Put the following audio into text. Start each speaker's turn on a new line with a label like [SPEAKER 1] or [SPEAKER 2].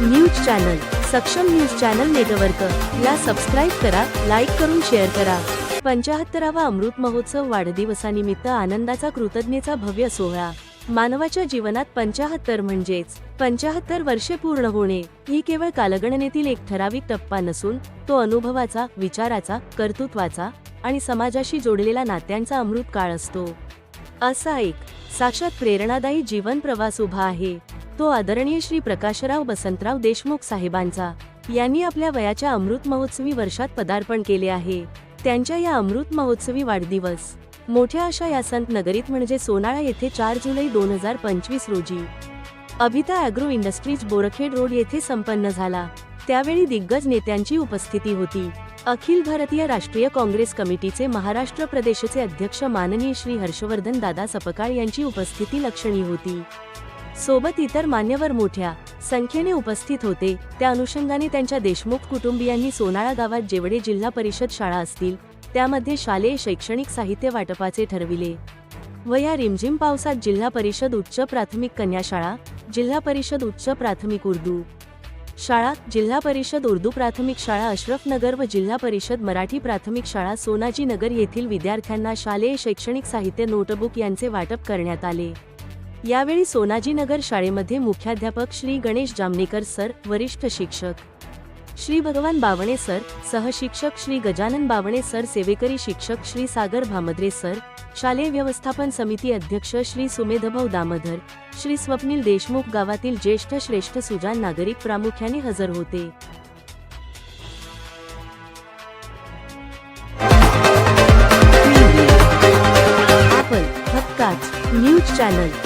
[SPEAKER 1] News channel Saksham news channel network. ला subscribe करा like करून शेअर करा. पंचाहत्तरावा अमृत महोत्सव वाढदिवसानिमित्त आनंदाचा कृतज्ञेचा भव्य सोहळा. मानवाच्या जीवनात पंचाहत्तर म्हणजेच पंचाहत्तर वर्षे पूर्ण होणे ही केवळ कालगणनेतील एक ठराविक टप्पा नसून तो अनुभवाचा विचाराचा कर्तृत्वाचा आणि समाजाशी जोडलेला नात्यांचा अमृत काळ असतो. असा एक साक्षात प्रेरणादायी जीवन प्रवास उभा आहे. तो आदरणीय श्री प्रकाशराव बसंतराव देशमुख साहेबांचा. यांनी आपल्या वयाच्या अमृत महोत्सवी वर्षात पदार्पण केले आहे. त्यांच्या या अमृत महोत्सवी वाढदिवस. मोठ्या अशा या संत नगरीत म्हणजे सोनाळा येथे चार जुलै दोन हजार पंचवीस रोजी. Abhita agro industries Borkhed road येथे संपन्न झाला. त्यावेळी दिग्गज नेत्यांची उपस्थिती होती. अखिल भारतीय राष्ट्रीय काँग्रेस कमिटीचे महाराष्ट्र प्रदेशचे अध्यक्ष माननीय श्री हर्षवर्धन दादा सपकाळ यांची उपस्थिती लक्षणीय होती. सोबत इतर मान्यवर मोठ्या संख्येने उपस्थित होते. त्या अनुषंगाने त्यांच्या देशमुख कुटुंबियांनी सोनाळा गावात जेवढे जिल्हा परिषद शाळा असतील त्यामध्ये शालेय शैक्षणिक साहित्य वाटपाचे ठरविले. व या रिमझिम पावसात जिल्हा परिषद उच्च प्राथमिक कन्या शाळा जिल्हा परिषद उच्च प्राथमिक उर्दू शाळा जिल्हा परिषद उर्दू प्राथमिक शाळा अशरफनगर व जिल्हा परिषद मराठी प्राथमिक शाळा सोनाजी नगर येथील विद्यार्थ्यांना शालेय शैक्षणिक साहित्य नोटबुक यांचे वाटप करण्यात आले. यावेळी सोनाजीनगर शाळेमध्ये मुख्याध्यापक श्री गणेश जामनेकर सर वरिष्ठ शिक्षक श्री भगवान बावणे सर सहशिक्षक श्री गजानन बावणे सर सेवेकरी शिक्षक श्री सागर भामद्रे सर शालेय व्यवस्थापन समिती अध्यक्ष श्री सुमेधभाऊ दामधर श्री स्वप्नील देशमुख गावातील ज्येष्ठ श्रेष्ठ सुजान नागरिक प्रामुख्याने हजर होते. आपण हक्काच news channel